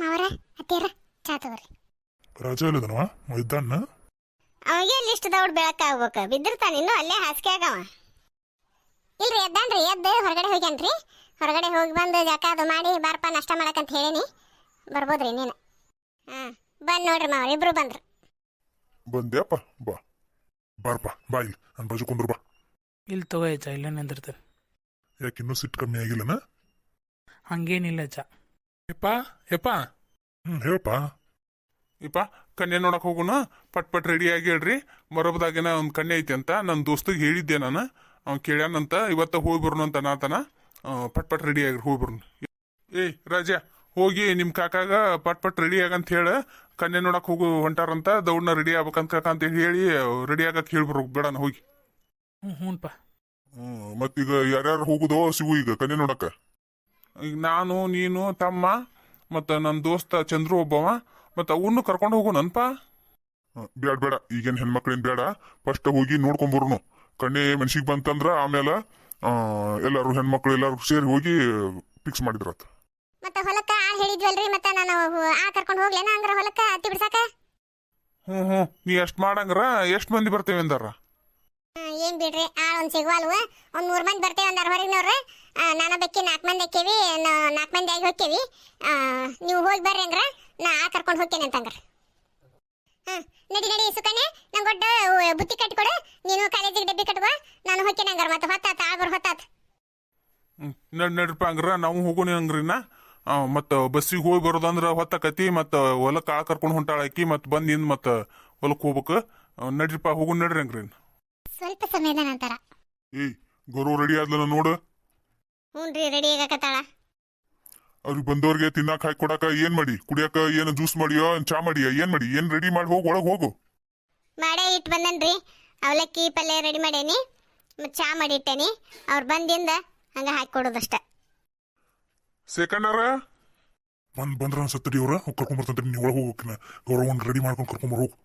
ಮಾವರ ಅತ್ತೀರ ಚಾ ತಗೋರಿ. ರಾಜ ಇಲ್ಲದನವ ಇದ್ದಾನ ಅವಾಗ ಎಲ್ಲಿ ಇಷ್ಟು ದೌಡ್ ಬೆಳಕಾಗ್ಬೇಕು ಬಿದ್ದಿರ್ತಾನ ಇನ್ನು ಅಲ್ಲೇ ಹಾಸಿಗೆ ಆಗವ. ಇಲ್ರಿ ಎದ್ದಾನ್ರಿ ಎದ್ದು ಹೊರಗಡೆ ಹೋಗ್ಯಾನ್ರಿ. ಹೊರಗಡೆ ಹೋಗಿ ಬಂದು ಜಕ ಅದು ಮಾಡಿ ಬಾರಪ್ಪ ನಾಷ್ಟ ಮಾಡಕಂತ ಹೇಳೀನಿ. ಬರ್ಬೋದ್ರಿ ನೀನು ಹಾಂ ಬಂದು ನೋಡ್ರಿ ಮಾವ್ರ ಇಬ್ರು ಬಂದ್ರು. ಬಂದ್ಯಾಪ ಬಾ. ಬಾರಪ್ಪ ಬಾ ಇಲ್ಲಿ ನನ್ನ ಬಾಜು ಕುಂದ್ರು ಬಾ. ಇಲ್ಲಿ ತಗೋ ಅಜ್ಜ ಇಲ್ಲೇ ನಿಂದಿರ್ತೇನೆ ಯಾಕೆ ಇನ್ನೂ ಸಿಟ್ಟು ಕಮ್ಮಿ ಆಗಿಲ್ಲನ? ಹಂಗೇನಿಲ್ಲ ಅಜ್ಜ ಯಪ್ಪ ಯಪ್ಪ. ಹ್ಮ್ ಹೇಳಪ್ಪ. ಯಪ್ಪ ಕನ್ಯೆ ನೋಡಕ್ ಹೋಗುಣ ಪಟ್ ಪಟ್ ರೆಡಿ ಆಗಿ ಹೇಳ್ರಿ. ಮರಬದಾಗಿನ ಒಂದು ಕನ್ಯೆ ಐತಿ ಅಂತ ನನ್ನ ದೋಸ್ತಿಗೆ ಹೇಳಿದ್ದೆ ನಾನು. ಅವ್ನು ಕೇಳ್ಯಾನಂತ ಇವತ್ತ ಹೋಗಿ ಬರೋಣ ಅಂತ ನಾತನ ಪಟ್ ಪಟ್ ರೆಡಿ ಆಗಿ ಹೋಗಿ ಬರೋಣ. ಏಯ್ ರಾಜ ಹೋಗಿ ನಿಮ್ಮ ಕಾಕಾಗ ಪಟ್ ಪಟ್ ರೆಡಿ ಆಗಂತ ಹೇಳ. ಕಣ್ಣೆ ನೋಡಕ್ ಹೋಗು ಹೊಂಟಾರಂತ ದೌಡ್ನ ರೆಡಿ ಆಗ್ಬೇಕಂತ ಕಾಕ ಅಂತ ಹೇಳಿ ರೆಡಿ ಆಗಕ್ಕೆ ಹೇಳ್ಬರು ಬೇಡ ಹೋಗಿ. ಹ್ಞೂ ಹ್ಞೂನ್ಪ ಹ್ಞೂ ಮತ್ತೀಗ ಯಾರ್ಯಾರು ಹೋಗುದೋ ಸಿಗು ಈಗ ಕಣ್ಣೆ ನೋಡಕ್ಕ. ಈಗ ನಾನು ನೀನು ತಮ್ಮ ಮತ್ತು ನನ್ನ ದೋಸ್ತ ಚಂದ್ರು ಒಬ್ಬವ ಮತ್ತು ಅವನು ಕರ್ಕೊಂಡು ಹೋಗು ನನ್ಪ. ಬೇಡ ಬೇಡ ಈಗೇನ್ ಹೆಣ್ಮಕ್ಳೇನು ಬೇಡ ಫಸ್ಟ್ ಹೋಗಿ ನೋಡ್ಕೊಂಬರ್ನು ಕಣ್ಣೆ ಮನ್ಸಿಗೆ ಬಂತಂದ್ರ ಆಮೇಲೆ ಎಲ್ಲರೂ ಹೆಣ್ಮಕ್ಳು ಎಲ್ಲಾರು ಸೇರಿ ಹೋಗಿ ಫಿಕ್ಸ್ ಮಾಡಿದ್ರ ಮತ್ತೆ ಹೊಲಕ್ಕೆ ಆ ಹೇಳಿದ್ವಲ್ರಿ ಮತ್ತೆ ನಾನು ಆ ಕರ್ಕೊಂಡು ಹೋಗ್ಲೇನ ಹಂಗಾರ ಹೊಲಕ್ಕೆ? ಹತ್ತಿ ಬಿಡ್ಸಾಕ? ಹ್ಞೂ ಹ್ಞೂ ನೀ ಎಷ್ಟು ಮಾಡಂಗ್ರ ಎಷ್ಟು ಮಂದಿ ಬರ್ತೇವೆ ಅಂದಾರ? ಏನು ಏನ್ ಬಿಡ್ರಿ? ಆ ಒಂದು ಸಿಗುವಲ್ವ? ಒಂದು ಮೂರು ಮಂದಿ ಬರ್ತೇವೆ ಅಂದಾರ ಹೊರಗಿನವ್ರ. ನಾನ ಬೆಕ್ಕಿ ನಾಲ್ಕು ಮಂದಿ ಹಾಕೇವಿ ನಾಲ್ಕು ಮಂದಿ ಆಗಿ ಹೋಕ್ಕೇವಿ. ನೀವು ಹೋಗಿ ಬರ್ರಿ ಅಂದ್ರ ನಾ ಆ ಕರ್ಕೊಂಡು ಹೋಗ್ತೇನೆ ಅಂತಂದ್ರ ಹಾಂ ನಡಿ ನಡಿ ಸುಕನ್ಯಾ ನಂಗೆ ಒಡ್ಡ ಬುತ್ತಿ ಕಟ್ಕೊಡು ನೀನು ಕಾಲೇಜಿಗೆ ಡಬ್ಬಿ ಕಟ್ಕೋ ನಾನು ಹೋಗ್ತೇನೆ ಹಂಗಾರ ಮತ್ತೆ ಹೊತ್ತಾತ ಆಗ್ರ ಹೊತ್ತಾತ. ಹ್ಞೂ ನಡ್ ನಡ್ರಪ್ಪ ಹಂಗ್ರ ನಾವು ಹೋಗೋಣ ಹಂಗ್ರಿನ ಮತ್ತು ಬಸ್ಸಿಗೆ ಹೋಗಿ ಬರೋದಂದ್ರೆ ಹೊತ್ತಕತಿ ಮತ್ತು ಹೊಲಕ್ಕೆ ಆಳು ಕರ್ಕೊಂಡು ಹೊಂಟಾಳ ಆಕಿ ಮತ್ತು ಬಂದು ಇನ್ನು ಮತ್ತು ಹೊಲಕ್ಕೆ ಹೋಗ್ಬೇಕು. ನಡ್ರಿಪ್ಪ ಹೋಗೋಣ ನಡ್ರಿ ಹಂಗ್ರಿ. ಸ್ವಲ್ಪ ಸಮಯದ ನಂತರ. ಏಯ್ ಗೌರವ ರೆಡಿ ಆದ್ಲನ ನೋಡು. ಹ್ಞೂನ್ರಿ ರೆಡಿ ಆಗಕತ್ತಾಳ ಅವ್ರಿಗೆ ಬಂದವ್ರಿಗೆ ತಿನ್ನಾಕ ಹಾಕಿ ಕೊಡಕ ಏನ್ ಮಾಡಿ? ಕುಡಿಯಕ ಏನು ಜ್ಯೂಸ್ ಮಾಡಿಯೋ ಏನ್ ಚಾ ಮಾಡಿಯೋ ಏನ್ ಮಾಡಿ? ಏನ್ ರೆಡಿ ಮಾಡಿ ಹೋಗಿ ಒಳಗೆ ಹೋಗು. ಮಾಡೇ ಇಟ್ಟು ಬಂದನ್ರಿ. ಅವಲಕ್ಕಿ ಪಲ್ಯ ರೆಡಿ ಮಾಡೇನಿ. ಮತ್ತು ಚಾ ಮಾಡಿ ಇಟ್ಟೇನಿ. ಅವ್ರು ಬಂದಿಂದ ಹಂಗೆ ಹಾಕಿ ಕೊಡೋದಷ್ಟ. ಸೆಕೆಂಡರ ಬಂದ್ ಬಂದ್ರ ಅನ್ಸತ್ತಡಿ ಅವ್ರ. ಕರ್ಕೊಂಡ್ ಬರ್ತಂತ್ರಿ ನೀವು ಒಳಗೆ ಹೋಗೋಕಿನ ಗೌರವನ್ ರೆಡಿ ಮಾಡ್ಕೊಂಡು ಕರ್ಕೊಂಡ್ ಹೋಗು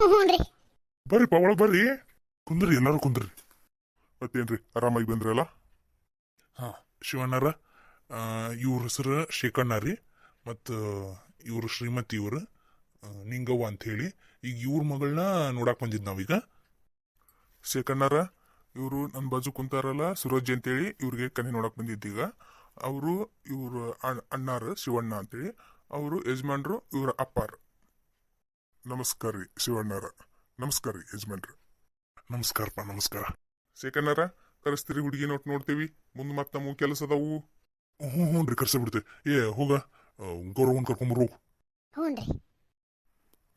ಹ್ಞೂ ರೀ ಬರ್ರಿಪ್ಪ ಒಳಗೆ ಬರ್ರಿ. ಕುಂದ್ರಿ ಎಲ್ಲರೂ ಕುಂದ್ರಿ. ಮತ್ತೇನ್ರಿ ಆರಾಮಾಗಿ ಬಂದ್ರಲ್ಲ ಹಾ. ಶಿವಣ್ಣರ ಇವ್ರ ಹೆಸರು ಶೇಖಣ್ಣ ರೀ. ಮತ್ತು ಇವರು ಶ್ರೀಮತಿ ಇವರು ನಿಂಗವ್ವ ಅಂತ ಹೇಳಿ ಈಗ ಇವ್ರ ಮಗಳನ್ನ ನೋಡಕ್ ಬಂದಿದ್ ನಾವೀಗ. ಶೇಖಣ್ಣರ ಇವರು ನನ್ನ ಬಾಜು ಕುಂತಾರಲ್ಲ ಸುರೋಜ್ ಅಂತೇಳಿ ಇವ್ರಿಗೆ ಕನೆ ನೋಡಕ್ ಬಂದಿದ್ದೀಗ. ಅವರು ಇವ್ರ ಅಣ್ಣಾರ ಅಣ್ಣಾರು ಶಿವಣ್ಣ ಅಂತೇಳಿ. ಅವರು ಯಜಮಾನ್ರು ಇವರ ಅಪ್ಪಾರ. ನಮಸ್ಕಾರ ರೀ ಶಿವಣ್ಣರ. ನಮಸ್ಕಾರ ರೀ ಯಜಮಾನ್ರು. ನಮಸ್ಕಾರಪ್ಪ ನಮಸ್ಕಾರ. ಶೇಖಣ್ಣರ ಕರೆಸ್ತೀರಿ ಹುಡುಗಿ ನೋಟ್ ನೋಡ್ತೀವಿ. ಮುಂದೆ ಮತ್ತೆ ನಮ್ಮ ಕೆಲಸ ಅದಾವು. ಹ್ಞೂ ಹ್ಞೂ ರೀ ಕರ್ಸ ಬಿಡ್ತೆ ಏ ಹೋಗ. ಗೌರವನ್ ಕರ್ಕೊಂಬರು ಹ್ಞೂ ರೀ.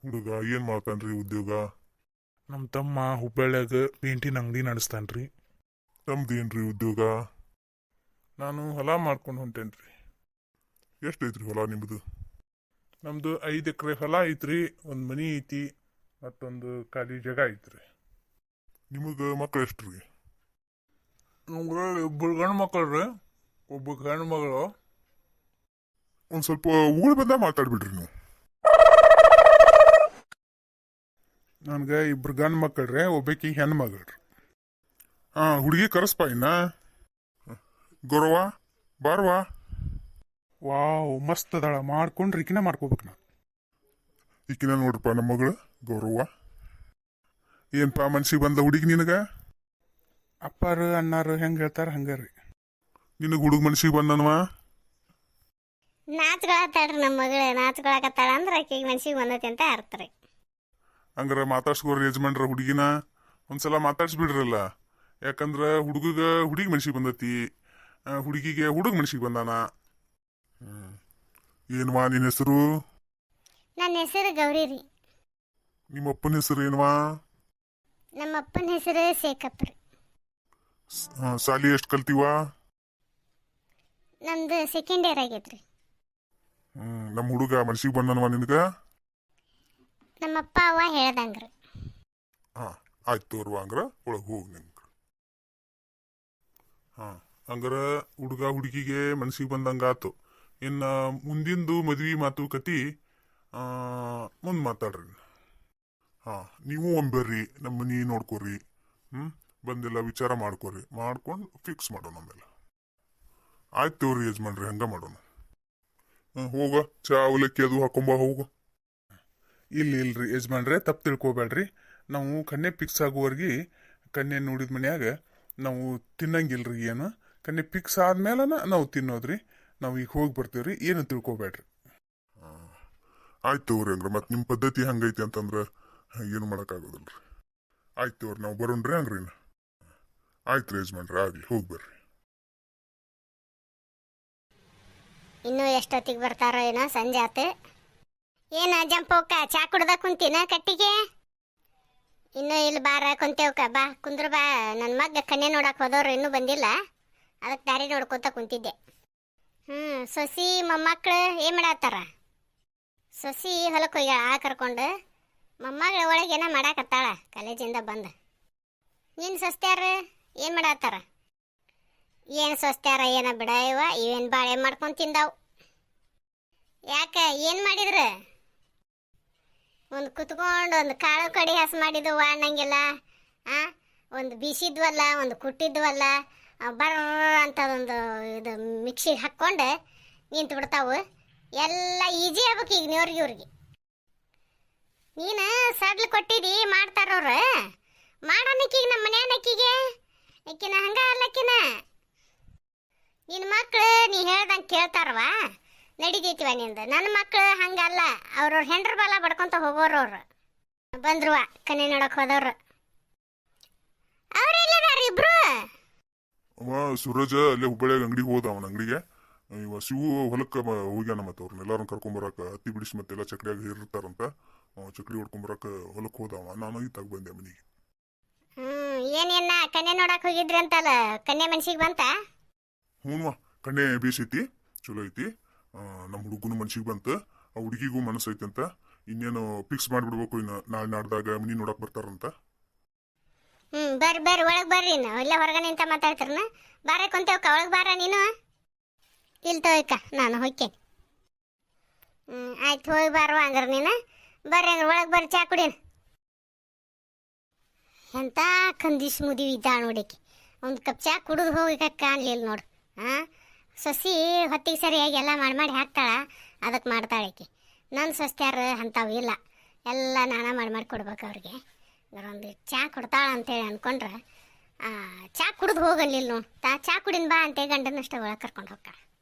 ಹುಡುಗ ಏನ್ ಮಾಡ್ತಾನ್ರಿ ಉದ್ಯೋಗ? ನಮ್ಮ ತಮ್ಮ ಹುಬ್ಬಳ್ಳಿಯಾಗ ಪೇಂಟಿನ ಅಂಗಡಿ ನಡೆಸ್ತಾನ್ರಿ. ತಮ್ದೇನ್ರಿ ಉದ್ಯೋಗ? ನಾನು ಹೊಲ ಮಾಡ್ಕೊಂಡು ಹೊಂಟೇನ್ರಿ. ಎಷ್ಟೈತ್ರಿ ಹೊಲ ನಿಮ್ದು? ನಮ್ದು ಐದು ಎಕರೆ ಹೊಲ ಐತ್ರಿ ಒಂದು ಮನಿ ಐತಿ ಮತ್ತೊಂದು ಖಾಲಿ ಜಾಗ ಐತ್ರಿ. ನಿಮಗ ಎಷ್ಟು ಎಷ್ಟ್ರಿ? ನಮ್ಗೆ ಇಬ್ಬರು ಗಂಡು ಮಕ್ಕಳು ರೀ ಒಬ್ಬ ಗಂಡು ಮಗಳು ಒಂದು ಸ್ವಲ್ಪ ಊಳು ಬಂದ ಮಾತಾಡ್ಬಿಡ್ರಿ ನೀವು. ನನಗೆ ಇಬ್ರು ಗಂಡು ಮಕ್ಕಳು ರೀ ಒಬ್ಬಾಕಿ ಹೆಣ್ಣು ಮಗಳು ರೀ ಹಾ ಹುಡುಗಿ ಕರೆಸ್ಪ ಇನ್ನ? ಗೌರವ ಬಾರ್ವಾ ವಾವ್ ಮಸ್ತ್ ಅದಾಳ ಮಾಡ್ಕೊಂಡ್ರಿ ಈಕಿನ ಮಾಡ್ಕೋಬೇಕು ನಾ ಈಕಿನ ನೋಡ್ರಪ್ಪ ನಮ್ಮ ಮಗಳು ಗೌರವ ಏನ್ಪಾ ಮನ್ಸಿಗೆ ಬಂದ ಹುಡುಗಿ ನಿನಗ? ಅಪ್ಪಾರು ಅಣ್ಣಾರು ಹೆಂಗೆ ಹೇಳ್ತಾರೆ ಹಂಗಾರಿ ರೀ. ನಿನಗ ಹುಡುಗ ಮನ್ಸಿಗೆ ಬಂದನವ? ನಾಚ್ಕೊಳತ್ತಾಳ್ರಿ ನಮ್ಮ ಮಗಳು ನಾಚ್ಕೊಳಕತ್ತಾಳ ಅಂದ್ರೆ ಆಕೆಗೆ ಮನ್ಸಿಗೆ ಬಂದೈತಿ ಅಂತ ಅರ್ಥ ರೀ. ಹಂಗಾರ ಮಾತಾಡ್ಸ್ಕೋರಿ ಯಜಮಾನ್ರ ಹುಡುಗಿನ. ಒಂದ್ಸಲ ಮಾತಾಡ್ಸ್ಬಿಡ್ರಲ್ಲ. ಯಾಕಂದ್ರೆ ಹುಡುಗಗ ಹುಡುಗಿ ಮನ್ಸಿಗೆ ಬಂದತಿ. ಹುಡುಗಿಗೆ ಹುಡುಗ ಮನ್ಸಿಗೆ ಬಂದಾನ. ಏನ್ವಾ ನಿನ್ನ ಹೆಸರು? ನನ್ನ ಹೆಸರು ಗೌರಿ ರೀ. ನಿಮ್ಮ ಅಪ್ಪನ ಹೆಸರು ಏನ್ವಾ? ನಮ್ಮ ಅಪ್ಪನ ಹೆಸರು ಶೇಖಪ್ಪ ರೀ. ಸಾಲಿ ಎಷ್ಟು ಕಲ್ತೀವ ನಮ್ದು ಸೆಕೆಂಡ್ ಇಯರ್ ಆಗೈತ್ರಿ. ಹ್ಮ್ ನಮ್ಮ ಹುಡುಗ ಮನ್ಸಿಗೆ ಬಂದನವ ನಿನಗ? ನಮ್ಮ ಅಪ್ಪ ಅವ್ವ ಹೇಳ್ದಂಗ್ರಿ. ಹಾ ಆಯ್ತು ತೋರುವ ಅಂಗ್ರ ಒಳಗೆ ಹೋಗಿ ನಿಮ್ಗೆ ಹಾ ಹಂಗಾರ ಹುಡುಗ ಹುಡುಗಿಗೆ ಮನ್ಸಿಗೆ ಬಂದಂಗಾತು. ಇನ್ನ ಮುಂದಿಂದು ಮದ್ವಿ ಮಾತುಕತಿ ಮುಂದೆ ಮಾತಾಡ್ರಿ. ಹಾಂ ನೀವು ಒಮ್ಮೆ ಬರ್ರಿ ನಮ್ಮ ನೋಡ್ಕೊ ನೋಡ್ಕೋರಿ. ಹ್ಮ್ ಬಂದೆಲ್ಲ, ವಿಚಾರ ಮಾಡ್ಕೊರಿ. ಮಾಡ್ಕೊಂಡು ಫಿಕ್ಸ್ ಮಾಡೋಣ ಆಮೇಲೆ. ಆಯ್ತು ತೋರಿ ಯಜಮಾನ್ರಿ, ಹಂಗ ಮಾಡೋಣ. ಹೋಗ, ಚಾ, ಅವಲಕ್ಕಿ ಅದು ಹಾಕೊಂಬ, ಹೋಗು. ಇಲ್ಲ ಇಲ್ರಿ ಯಜಮಾನ್ರೆ, ತಪ್ಪು ತಿಳ್ಕೊಬೇಡ್ರಿ. ನಾವು ಕನ್ಯೆ ಫಿಕ್ಸ್ ಆಗುವವರೆಗೆ ಕನ್ಯೆ ನೋಡಿದ ಮನ್ಯಾಗ ನಾವು ತಿನ್ನಂಗಿಲ್ರಿ ಏನು? ಕನ್ಯೆ ಫಿಕ್ಸ್ ಆದ್ಮೇಲೆ ನಾವು ತಿನ್ನೋದ್ರಿ. ನಾವು ಈಗ ಹೋಗಿ ಬರ್ತೀವ್ರಿ, ಏನು ತಿಳ್ಕೊಬೇಡ್ರಿ. ಆಯ್ತು ತಗೋರಿ ಅಂದ್ರೆ ಮತ್ತೆ ನಿಮ್ಮ ಪದ್ಧತಿ ಹಂಗೈತಿ ಅಂತಂದ್ರೆ, ಏನು ರೀ ಆಯ್ತು ತಗೋರಿ, ನಾವು ಬರೋಣ್ರಿ ಹಂಗ್ರಿ. ಆಯ್ತು ರೀ ಆಗಲಿ ಹೋಗಿ ಬರ್ರಿ ಇನ್ನೂ ಎಷ್ಟೊತ್ತಿಗೆ ಬರ್ತಾರೋ ಏನೋ ಸಂಜೆ ಆತು. ಏನ ಜಂಪೋಕ ಚಾ ಕುಡ್ದ ಕುಂತಿನ ಕಟ್ಟಿಗೆ? ಇನ್ನೂ ಇಲ್ಲಿ ಬಾರ ಕುಂತೇವ್ಕ, ಬಾ, ಕುಂದ್ರ ಬಾ ನನ್ನ ಮಗ ಕಣ್ಣೆ ನೋಡಕ್ ಹೋದವ್ರು ಇನ್ನೂ ಬಂದಿಲ್ಲ. ಅದಕ್ಕೆ ದಾರಿ ನೋಡ್ಕೊತ ಕುಂತಿದ್ದೆ. ಹ್ಞೂ ಸೊಸಿ, ಮೊಮ್ಮಕ್ಳು ಏನು ಮಾಡತ್ತಾರ? ಸೊಸಿ ಹೊಲಕ್ಕೆ ಹೋಗ್ಯಾಳ, ಆ ಕರ್ಕೊಂಡು. ಮೊಮ್ಮಗಳ ಒಳಗೆ ಏನೋ ಮಾಡಾಕತ್ತಾಳ, ಕಾಲೇಜಿಂದ ಬಂದು. ನಿನ್ನ ಸೊಸ್ತ್ಯಾರ? ಏನು ಮಾಡತ್ತಾರ? ಏನು ಸೊಸ್ತ್ಯಾರ, ಏನ ಬಿಡ ಇವ, ಇವೇನು ಬಾಳೆ ಮಾಡ್ಕೊಂಡು ತಿಂದಾವು. ಯಾಕ, ಏನು ಮಾಡಿದ್ರ? ಒಂದು ಕುತ್ಕೊಂಡು, ಒಂದು ಕಾಳು ಕಡಿ ಹಸ್ ಮಾಡಿದ್ದು ಅನ್ನಂಗಿಲ್ಲ ಆ? ಒಂದು ಬೀಸಿದ್ವಲ್ಲ, ಒಂದು ಕುಟ್ಟಿದ್ವಲ್ಲ ಬರ ಬರ್ರ ಅಂತ ಒಂದು ಇದು ಮಿಕ್ಸಿ ಹಾಕ್ಕೊಂಡು ನಿಂತು ಬಿಡ್ತಾವು ಎಲ್ಲ ಈಜಿ ಆಗ್ಬೇಕು ಈಗ ನೀವ್ರಿಗೆ ಇವ್ರಿಗೆ. ನೀನು ಸಡ್ಲು ಕೊಟ್ಟಿದಿ ಮಾಡ್ತಾರವ್ರು ಮಾಡೋಣಕ್ಕೀಗ ನಮ್ಮ ಮನ್ಯಾನಕ್ಕಿಗೆ ಆಕಿನ ಹಂಗ ಅಲ್ಲಕ್ಕಿನ ನಿನ್ನ ಮಕ್ಕಳು ನೀ ಹೇಳ್ದಂಗೆ ಕೇಳ್ತಾರವ ನಡಿತೈತಿವ ನಿಂದು. ನನ್ನ ಮಕ್ಕಳು ಹಂಗಲ್ಲ ಅವ್ರವ್ರ ಹೆಂಡ್ರ ಬಲ ಬಡ್ಕೊಂತ ಹೋಗೋರು ಅವ್ರು. ಬಂದ್ರುವ ಕನ್ನೆ ನೋಡಕ್ ಹೋದವ್ರು. ಅವ್ರೆಲ್ಲದಾರ ಇಬ್ರು? ಅವ ಸೂರಜ ಅಲ್ಲೇ ಹುಬ್ಬಳ್ಳಿಯಾಗ ಅಂಗಡಿಗೆ ಹೋದ ಅವನ ಅಂಗಡಿಗೆ. ಇವ ಶಿವು ಹೊಲಕ್ಕೆ ಹೋಗ್ಯಾನ ಮತ್ತೆ ಅವ್ರನ್ನ ಎಲ್ಲಾರನ್ನ ಕರ್ಕೊಂಬರಾಕ ಹತ್ತಿ ಬಿಡಿಸಿ ಮತ್ತೆಲ್ಲ ಚಕ್ಡಿಯಾಗ ಇರ್ತಾರಂತ. ಚಕ್ಡಿ ಹೊಡ್ಕೊಂಬರಾಕ ಹೊಲಕ್ಕೆ ಹೋದವ ನಾನು ಈತಾಗ ಬಂದೆ ಮನೆಗೆ. ಏನೇನ ಕನ್ಯೆ ನೋಡಕ್ ಹೋಗಿದ್ರಿ ಅಂತಲ್ಲ? ಕನ್ಯೆ ಮನ್ಸಿಗೆ ಬಂತ? ಹ್ಞೂ ಕಣ್ಣೆ ಬೇಸೈತಿ ಚಲೋ ಐತಿ. ನಮ್ಮ ಹುಡುಗನ ಮನ್ಸಿಗೆ ಬಂತ. ಆ ಹುಡುಗಿಗೂ ಮನಸ್ಸೈತಿ ಅಂತ ಇನ್ನೇನು ಫಿಕ್ಸ್ ಮಾಡಿಬಿಡ್ಬೇಕು ಇನ್ನು ನಾಳೆ ನಾಡ್ದಾಗ ಮನಿ ನೋಡಕ್ ಬರ್ತಾರಂತ. ಹ್ಮ್ ಬರ್ರಿ ಬರ್ರಿ ಒಳಗ್ ಬರ್ರಿ ನಾವು ಇಲ್ಲೇ ಹೊರಗನೆ ನಿಂತ ಮಾತಾಡ್ತಾರನ. ಬಾರ ಕುಂತೇವಕ್ಕ ಒಳಗ್ ಬಾರ ನೀನು? ಇಲ್ಲಿ ತೋಯ್ಕ ನಾನು ಹೋಗ್ತೇನೆ. ಹ್ಮ್ ಆಯ್ತು ಹೋಗಿ ಬಾರುವ ಹಂಗಾರ ನೀನು. ಬರ್ರಿ ಹಂಗಾರ ಒಳಗೆ ಬರ್ರಿ ಚಾ ಕುಡೀನ ಎಂತ ಕಂದೀಶ್ ಮುದಿ ಇದ್ದ ನೋಡಿಕೆ ಒಂದು ಕಪ್ ಚಾ ಕುಡಿದು ಹೋಗಕ್ಕ ಅನ್ಲಿಲ್ಲ ನೋಡು. ಹಾಂ ಸಸಿ ಹೊತ್ತಿಗೆ ಸರಿಯಾಗಿ ಎಲ್ಲ ಮಾಡಿ ಮಾಡಿ ಹಾಕ್ತಾಳ ಅದಕ್ಕೆ ಮಾಡ್ತಾಳೆ ಆಕೆ. ನನ್ನ ಸೊಸ್ತ್ಯಾರ ಅಂಥವು ಇಲ್ಲ. ಎಲ್ಲ ನಾನ ಮಾಡಿ ಮಾಡಿ ಕೊಡ್ಬೇಕು ಅವ್ರಿಗೆ. ಒಂದು ಚಾ ಕೊಡ್ತಾಳ ಅಂತೇಳಿ ಅನ್ಕೊಂಡ್ರೆ ಆ, ಚಾ ಕುಡಿದು ಹೋಗಲಿಲ್ಲ ನೋಡು. ತಾ ಚಾ ಕುಡಿನ್ ಬಾ ಅಂತೇಳಿ ಗಂಡನಷ್ಟೇ ಒಳಗೆ ಕರ್ಕೊಂಡು ಹೋಗ್ತಾಳೆ.